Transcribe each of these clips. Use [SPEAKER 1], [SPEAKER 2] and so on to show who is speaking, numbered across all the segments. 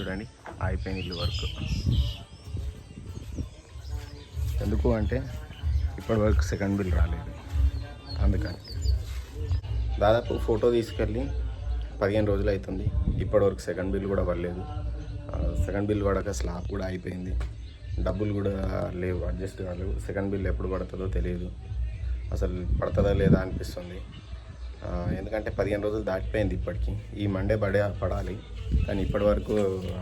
[SPEAKER 1] చూడండి ఆగిపోయిన ఇల్లు వర్క్. ఎందుకు అంటే ఇప్పటి వరకు సెకండ్ బిల్ రాలేదు. అందుకని. దాదాపు ఫోటో తీసుకెళ్ళి పదిహేను రోజులు అవుతుంది. ఇప్పటివరకు సెకండ్ బిల్ కూడా పడలేదు. సెకండ్ బిల్ పడక స్లాబ్ కూడా అయిపోయింది డబ్బులు కూడా లేవు అడ్జస్ట్ కాలేవు సెకండ్ బిల్ ఎప్పుడు పడుతుందో తెలియదు. అసలు పడుతుందా లేదా అనిపిస్తుంది. ఎందుకంటే పదిహేను రోజులు దాటిపోయింది ఇప్పటికి. ఈ మండే పడే పడాలి. కానీ ఇప్పటి వరకు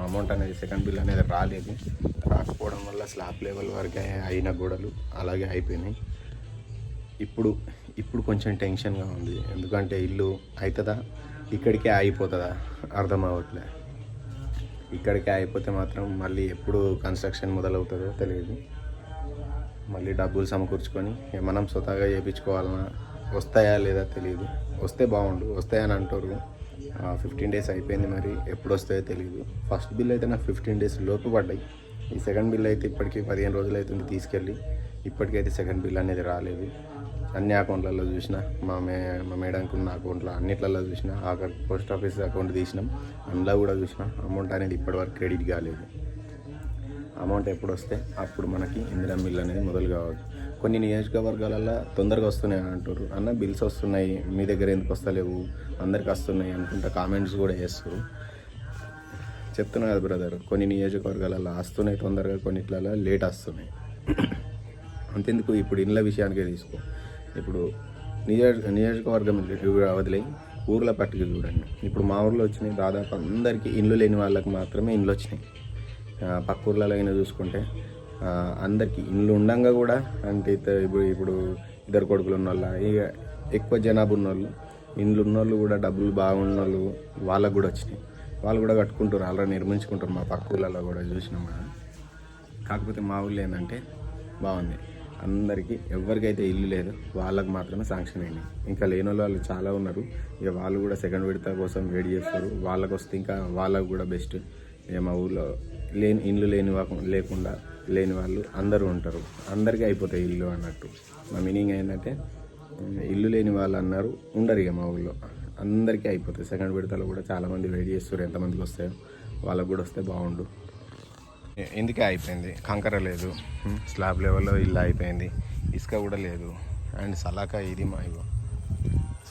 [SPEAKER 1] అమౌంట్ అనేది సెకండ్ బిల్ అనేది రాలేదు. రాకపోవడం వల్ల స్లాబ్ లెవెల్ వరకే అయిన గోడలు అలాగే అయిపోయినాయి. ఇప్పుడు ఇప్పుడు కొంచెం టెన్షన్గా ఉంది. ఎందుకంటే ఇల్లు అవుతుందా ఇక్కడికే ఆగిపోతుందా? అర్థం అవ్వట్లే ఇక్కడికే అయిపోతే మాత్రం మళ్ళీ ఎప్పుడు కన్స్ట్రక్షన్ మొదలవుతుందో తెలియదు. మళ్ళీ డబ్బులు సమకూర్చుకొని మనం స్వతహాగా చేయించుకోవాలన్నా వస్తాయా లేదా తెలియదు. వస్తే బాగుండు వస్తాయని అంటారు. ఫిఫ్టీన్ డేస్ అయిపోయింది మరి ఎప్పుడు వస్తాయో తెలియదు ఫస్ట్ బిల్ అయితే నాకు ఫిఫ్టీన్ డేస్ లోపు పడ్డాయి. ఈ సెకండ్ బిల్ అయితే ఇప్పటికి పదిహేను రోజులు అవుతుంది తీసుకెళ్ళి. ఇప్పటికైతే సెకండ్ బిల్ అనేది రాలేదు. అన్ని అకౌంట్లలో చూసిన మా మే మా మేడంకి ఉన్న అకౌంట్లో అన్నిట్లలో చూసిన అక్కడ పోస్ట్ ఆఫీస్ అకౌంట్ తీసినాం. అందులో కూడా చూసిన అమౌంట్ అనేది ఇప్పటివరకు క్రెడిట్ కాలేదు. అమౌంట్ ఎప్పుడు వస్తే అప్పుడు మనకి ఇందిరా మిల్ అనేది మొదలు కావాలి కొన్ని నియోజకవర్గాలలో తొందరగా వస్తున్నాయి అని అంటారు అన్న బిల్స్ వస్తున్నాయి మీ దగ్గర ఎందుకు వస్తలేవు? అందరికి వస్తున్నాయి అనుకుంటా కామెంట్స్ కూడా చేస్తారు చెప్తున్నా కదా బ్రదర్ కొన్ని నియోజకవర్గాలలో వస్తున్నాయి తొందరగా కొన్నిట్లలో లేట్ వస్తున్నాయి. అంతెందుకు? ఇప్పుడు ఇండ్ల విషయానికే తీసుకో. ఇప్పుడు నియోజ నియోజకవర్గం వదిలే ఊర్ల పట్టుకు చూడండి. ఇప్పుడు మా ఊర్లో వచ్చినాయి దాదాపు అందరికీ ఇండ్లు లేని వాళ్ళకి మాత్రమే ఇండ్లు వచ్చినాయి పక్క ఊర్లలో అయినా చూసుకుంటే అందరికీ. ఇండ్లు ఉండంగా కూడా అంటే ఇప్పుడు ఇప్పుడు ఇద్దరు కొడుకులు ఉన్న వాళ్ళ ఇక ఎక్కువ జనాభా ఉన్న వాళ్ళు ఇండ్లు ఉన్న వాళ్ళు కూడా డబ్బులు బాగున్న వాళ్ళు వాళ్ళకు కూడా వచ్చినాయి. వాళ్ళు కూడా కట్టుకుంటారు ఆల్రెడీ నిర్మించుకుంటారు మా పక్క ఊళ్ళలో కూడా చూసినాం మనం. కాకపోతే మా ఊళ్ళో ఏంటంటే బాగుంది. అందరికీ ఎవరికైతే ఇల్లు లేదు వాళ్ళకి మాత్రమే శాంక్షన్ అయినాయి ఇంకా లేని వాళ్ళు చాలా ఉన్నారు. ఇక వాళ్ళు కూడా సెకండ్ విడత కోసం వెయిట్ చేస్తారు. వాళ్ళకి వస్తే ఇంకా వాళ్ళకు కూడా బెస్ట్. ఇక మా ఊళ్ళో లేని ఇల్లు లేని లేకుండా లేని వాళ్ళు అందరూ ఉంటారు. అందరికీ అయిపోతాయి ఇల్లు అన్నట్టు. మా మీనింగ్ ఏంటంటే ఇల్లు లేని వాళ్ళు అన్నారు ఉండరు ఇక మా ఊళ్ళో. అందరికీ అయిపోతాయి. సెకండ్ విడతలో కూడా చాలామంది వెయిట్ చేస్తారు ఎంతమందికి వస్తాయో. వాళ్ళకు కూడా వస్తే బాగుండు. ఎందుకే అయిపోయింది? కంకర లేదు. స్లాబ్ లెవెల్లో ఇల్లు అయిపోయింది. ఇసుక కూడా లేదు. అండ్ సలాకా ఇది మా ఇగో.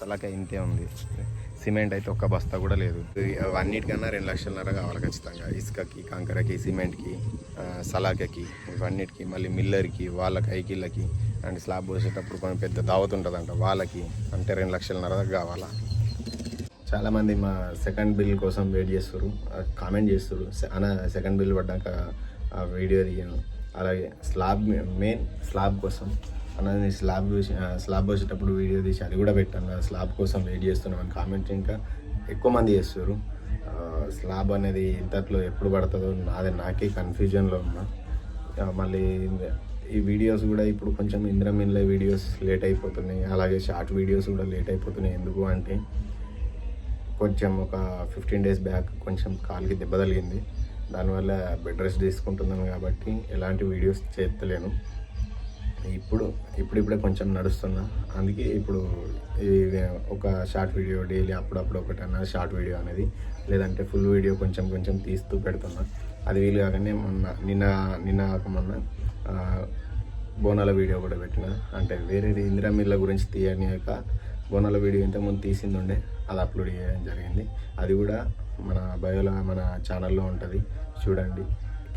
[SPEAKER 1] సలాకా ఇంతే ఉంది. సిమెంట్ అయితే ఒక్క బస్తా కూడా లేదు. అన్నిటికన్నా రెండు లక్షలన్నర కావాలి ఖచ్చితంగా. ఇసుకకి కంకరకి సిమెంట్కి సలాకకి ఇవన్నిటికి మళ్ళీ మిల్లర్కి వాళ్ళ కైకిళ్ళకి అండ్ స్లాబ్ పోసేటప్పుడు కొంచెం పెద్ద దావత్ ఉంటుందంట. వాళ్ళకి అంటే రెండు లక్షలన్నర దాకా కావాలా? చాలామంది మా సెకండ్ బిల్ కోసం వెయిట్ చేస్తారు కామెంట్ చేస్తారు అన సెకండ్ బిల్ పడ్డాక ఆ వీడియో తీయను. అలాగే స్లాబ్ మెయిన్ స్లాబ్ కోసం అన్నది స్లాబ్ చూసి స్లాబ్ వచ్చేటప్పుడు వీడియో తీసి అది కూడా పెట్టాను. కదా స్లాబ్ కోసం వెయిట్ చేస్తున్నాం అని కామెంట్ ఇంకా ఎక్కువ మంది చేస్తారు స్లాబ్ అనేది ఇంతట్లో ఎప్పుడు పడుతుందో నాదే నాకే కన్ఫ్యూజన్లో ఉన్నా. మళ్ళీ ఈ వీడియోస్ కూడా ఇప్పుడు కొంచెం ఇంద్రమిన్ల వీడియోస్ లేట్ అయిపోతున్నాయి. అలాగే షార్ట్ వీడియోస్ కూడా లేట్ అయిపోతున్నాయి. ఎందుకు అంటే కొంచెం ఒక ఫిఫ్టీన్ డేస్ బ్యాక్ కొంచెం కాలుకి దెబ్బ తగిలింది. దానివల్ల బెడ్ రెస్ట్ తీసుకుంటున్నాను కాబట్టి ఎలాంటి వీడియోస్ చేస్తలేను ఇప్పుడు ఇప్పుడిప్పుడే కొంచెం నడుస్తున్నా. అందుకే ఇప్పుడు ఒక షార్ట్ వీడియో డైలీ అప్పుడప్పుడు ఒకటన్నా షార్ట్ వీడియో అనేది లేదంటే ఫుల్ వీడియో కొంచెం కొంచెం తీస్తూ పెడుతున్నా. అది వీలు కాగానే మొన్న నిన్న నిన్న కాక మొన్న బోనాల వీడియో కూడా పెట్టిన. అంటే వేరేది ఇందిరా మిల్ల గురించి యొక్క బోనాల వీడియో ఇంతకుముందు తీసింది ఉండే అది అప్లోడ్ చేయడం జరిగింది. అది కూడా మన బయోలో మన ఛానల్లో ఉంటుంది. చూడండి.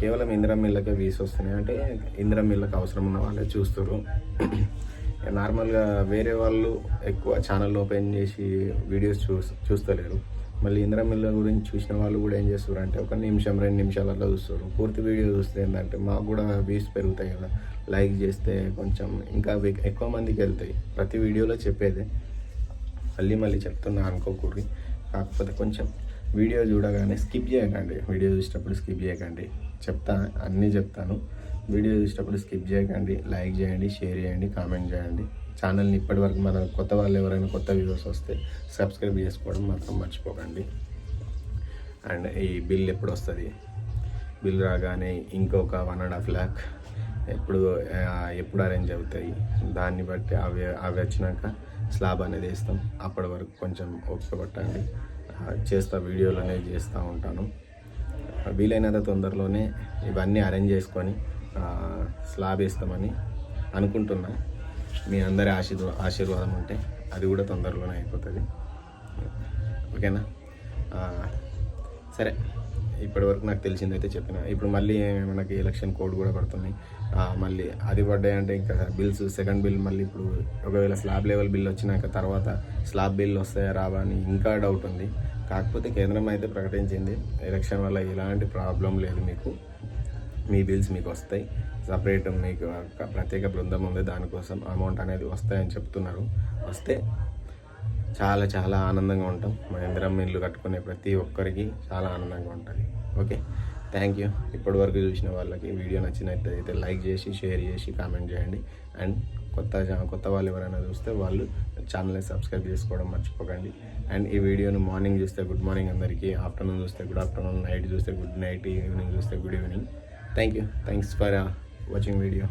[SPEAKER 1] కేవలం ఇందిరా మిల్లకే వీస్ వస్తున్నాయి. అంటే ఇందిరా మిల్లకు అవసరం ఉన్న వాళ్ళే చూస్తారు నార్మల్గా వేరే వాళ్ళు ఎక్కువ ఛానల్ ఓపెన్ చేసి వీడియోస్ చూ చూస్తలేరు. మళ్ళీ ఇందిరా మిల్ల గురించి చూసిన వాళ్ళు కూడా ఏం చేస్తారు అంటే ఒక నిమిషం రెండు నిమిషాలలో చూస్తారు పూర్తి వీడియో చూస్తే ఏంటంటే మాకు కూడా వ్యూస్ పెరుగుతాయి కదా. లైక్ చేస్తే కొంచెం ఇంకా ఎక్కువ మందికి వెళ్తాయి. ప్రతి వీడియోలో చెప్పేదే. మళ్ళీ మళ్ళీ చెప్తున్నా అనుకోకూడదు. కాకపోతే కొంచెం వీడియో చూడగానే స్కిప్ చేయకండి. వీడియో చూసినప్పుడు స్కిప్ చేయకండి. చెప్తా అన్నీ చెప్తాను. వీడియో చూసేటప్పుడు స్కిప్ చేయకండి లైక్ చేయండి షేర్ చేయండి కామెంట్ చేయండి. ఛానల్ని ఇప్పటివరకు మన కొత్త వాళ్ళు ఎవరైనా కొత్త వ్యూవర్స్ వస్తే సబ్స్క్రైబ్ చేసుకోవడం మాత్రం మర్చిపోకండి. అండ్ ఈ బిల్ ఎప్పుడు వస్తుంది? బిల్ రాగానే ఇంకొక వన్ అండ్ హాఫ్ ల్యాక్ ఎప్పుడు ఎప్పుడు అరేంజ్ అవుతాయి? దాన్ని బట్టి అవి అవి వచ్చినాక స్లాబ్ అనేది వేస్తాం. అప్పటి వరకు కొంచెం ఓపిక పట్టండి. చేస్తా వీడియోలు అనేవి చేస్తూ ఉంటాను. వీలైనంత తొందరలోనే ఇవన్నీ అరేంజ్ చేసుకొని స్లాబ్ వేస్తామని అనుకుంటున్నా. మీ అందరి ఆశీర్వా ఆశీర్వాదం ఉంటే అది కూడా తొందరలోనే అయిపోతుంది. ఓకేనా? సరే. ఇప్పటివరకు నాకు తెలిసిందైతే చెప్పిన. ఇప్పుడు మళ్ళీ మనకి ఎలక్షన్ కోడ్ కూడా పడుతుంది. మళ్ళీ అది పడ్డాయి అంటే ఇంకా బిల్స్ సెకండ్ బిల్ మళ్ళీ ఇప్పుడు ఒకవేళ స్లాబ్ లెవెల్ బిల్ వచ్చినాక తర్వాత స్లాబ్ బిల్ వస్తాయా రావా అని ఇంకా డౌట్ ఉంది. కాకపోతే కేంద్రం అయితే ప్రకటించింది. ఎలక్షన్ వల్ల ఎలాంటి ప్రాబ్లం లేదు మీకు. మీ బిల్స్ మీకు వస్తాయి. సపరేట్ మీకు ఒక ప్రత్యేక బృందం ఉంది. దానికోసం అమౌంట్ అనేది వస్తాయని చెప్తున్నారు. వస్తే చాలా చాలా ఆనందంగా ఉంటాం. మా ఇందిరం ఇల్లు కట్టుకునే ప్రతి ఒక్కరికి చాలా ఆనందంగా ఉంటుంది. ఓకే? థ్యాంక్ యూ ఇప్పటివరకు చూసిన వాళ్ళకి వీడియో నచ్చినట్లయితే లైక్ చేసి షేర్ చేసి కామెంట్ చేయండి. అండ్ కొత్త జా- కొత్త వాళ్ళు ఎవరైనా చూస్తే వాళ్ళు ఛానల్ని సబ్స్క్రైబ్ చేసుకోవడం మర్చిపోకండి. అండ్ ఈ వీడియోను మార్నింగ్ చూస్తే గుడ్ మార్నింగ్ అందరికీ ఆఫ్టర్నూన్ చూస్తే గుడ్ ఆఫ్టర్నూన్ నైట్ చూస్తే గుడ్ నైట్ ఈవినింగ్ చూస్తే good evening. Thank you thanks for watching video.